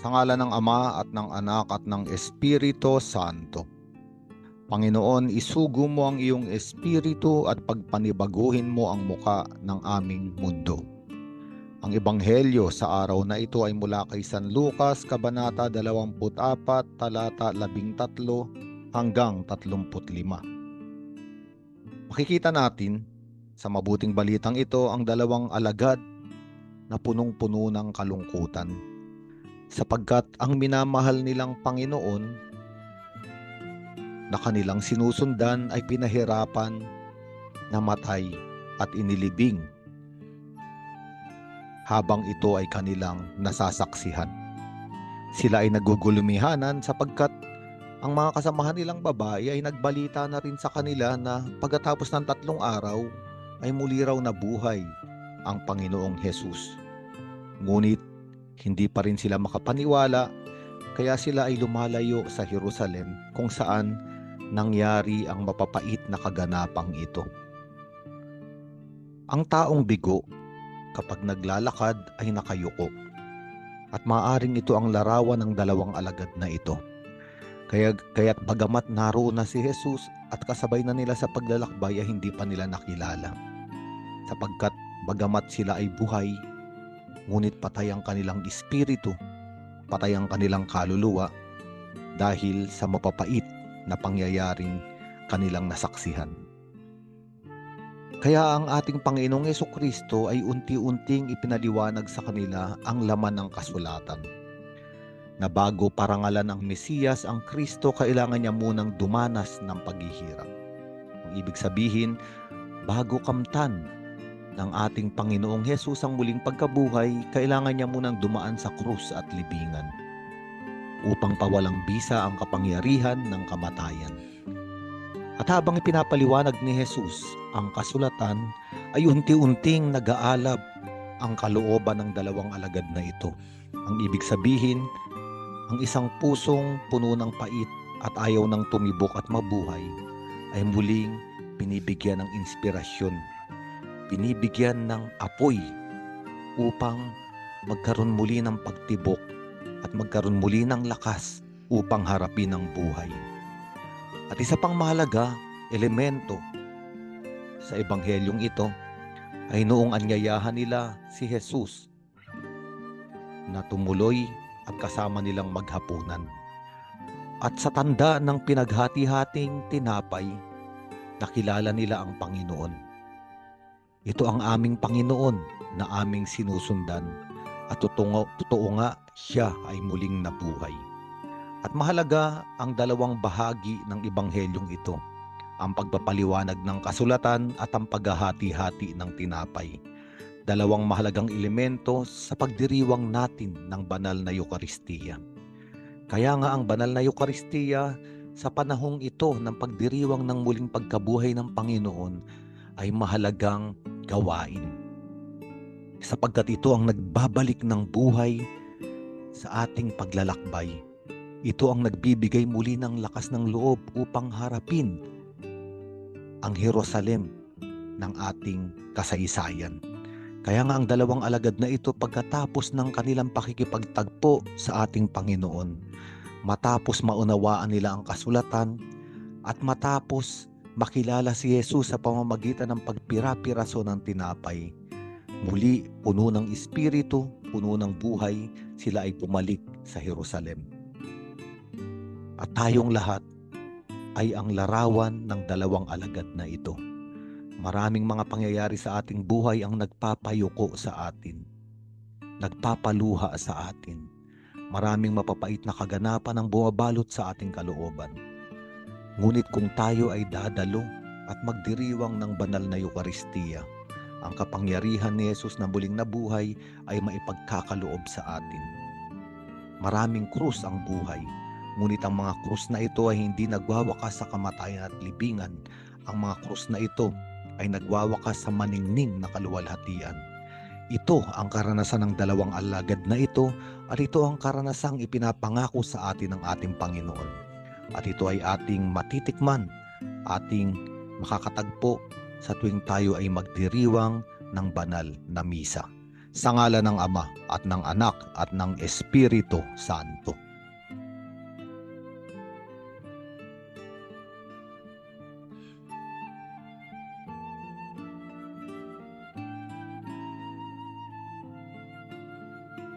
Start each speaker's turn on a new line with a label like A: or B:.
A: Sa ngala ng Ama at ng Anak at ng Espiritu Santo. Panginoon, isugo mo ang iyong espiritu at pagpanibaguhin mo ang muka ng aming mundo. Ang ebanghelyo sa araw na ito ay mula kay San Lucas, Kabanata 24, talata 13 hanggang 35. Makikita natin sa mabuting balitang ito ang dalawang alagad na punong-puno ng kalungkutan sapagkat ang minamahal nilang Panginoon na kanilang sinusundan ay pinahirapan, namatay at inilibing habang ito ay kanilang nasasaksihan. Sila ay nagugulumihanan sapagkat ang mga kasamahan nilang babae ay nagbalita na rin sa kanila na pagkatapos ng tatlong araw ay muli raw nabuhay ang Panginoong Hesus. Ngunit hindi pa rin sila makapaniwala kaya sila ay lumalayo sa Jerusalem kung saan nangyari ang mapapait na kaganapang ito. Ang taong bigo kapag naglalakad ay nakayuko at maaring ito ang larawan ng dalawang alagad na ito. Kaya kaya't bagamat naroon na si Jesus at kasabay na nila sa paglalakbay ay hindi pa nila nakilala. Sapagkat bagamat sila ay buhay, ngunit patay ang kanilang espiritu, patay ang kanilang kaluluwa dahil sa mapapait na pangyayaring kanilang nasaksihan. Kaya ang ating Panginoong Yeso Kristo ay unti-unting ipinaliwanag sa kanila ang laman ng kasulatan. Na bago parangalan ang Mesiyas, ang Kristo kailangan niya munang dumanas ng paghihirap. Ang ibig sabihin, bago kamtan ng ating Panginoong Hesus ang muling pagkabuhay, kailangan niya munang dumaan sa krus at libingan upang pawalang bisa ang kapangyarihan ng kamatayan. At habang ipinapaliwanag ni Jesus ang kasulatan, ay unti-unting nag-aalab ang kalooban ng dalawang alagad na ito. Ang ibig sabihin, ang isang pusong puno ng pait at ayaw ng tumibok at mabuhay ay muling binibigyan ng inspirasyon, binibigyan ng apoy upang magkaroon muli ng pagtibok at magkaroon muli ng lakas upang harapin ang buhay. At isa pang mahalaga, elemento sa ebanghelyong ito ay noong anyayahan nila si Jesus na tumuloy at kasama nilang maghapunan. At sa tanda ng pinaghati-hating tinapay, nakilala nila ang Panginoon. Ito ang aming Panginoon na aming sinusundan at totoo, totoo nga siya ay muling nabuhay. At mahalaga ang dalawang bahagi ng ebanghelyong ito, ang pagpapaliwanag ng kasulatan at ang paghahati-hati ng tinapay. Dalawang mahalagang elemento sa pagdiriwang natin ng banal na Eukaristiya. Kaya nga ang banal na Eukaristiya sa panahong ito ng pagdiriwang ng muling pagkabuhay ng Panginoon ay mahalagang gawain. Sapagkat ito ang nagbabalik ng buhay sa ating paglalakbay. Ito ang nagbibigay muli ng lakas ng loob upang harapin ang Jerusalem ng ating kasaysayan. Kaya nga ang dalawang alagad na ito pagkatapos ng kanilang pakikipagtagpo sa ating Panginoon, matapos maunawaan nila ang kasulatan at matapos makilala si Jesus sa pamamagitan ng pagpira-piraso ng tinapay, muli puno ng espiritu, puno ng buhay, sila ay pumalik sa Jerusalem. At tayong lahat ay ang larawan ng dalawang alagad na ito. Maraming mga pangyayari sa ating buhay ang nagpapayuko sa atin. Nagpapaluha sa atin. Maraming mapapait na kaganapan ang bumabalot sa ating kalooban. Ngunit kung tayo ay dadalo at magdiriwang ng banal na Eukaristiya, ang kapangyarihan ni Jesus na muling nabuhay ay maipagkakaloob sa atin. Maraming krus ang buhay, ngunit ang mga krus na ito ay hindi nagwawakas sa kamatayan at libingan. Ang mga krus na ito ay nagwawakas sa maningning na kaluwalhatian. Ito ang karanasan ng dalawang alagad na ito at ito ang karanasang ipinapangako sa atin ng ating Panginoon. At ito ay ating matitikman, ating makakatagpo sa tuwing tayo ay magdiriwang ng banal na misa. Sa ngala ng Ama at ng Anak at ng Espiritu Santo.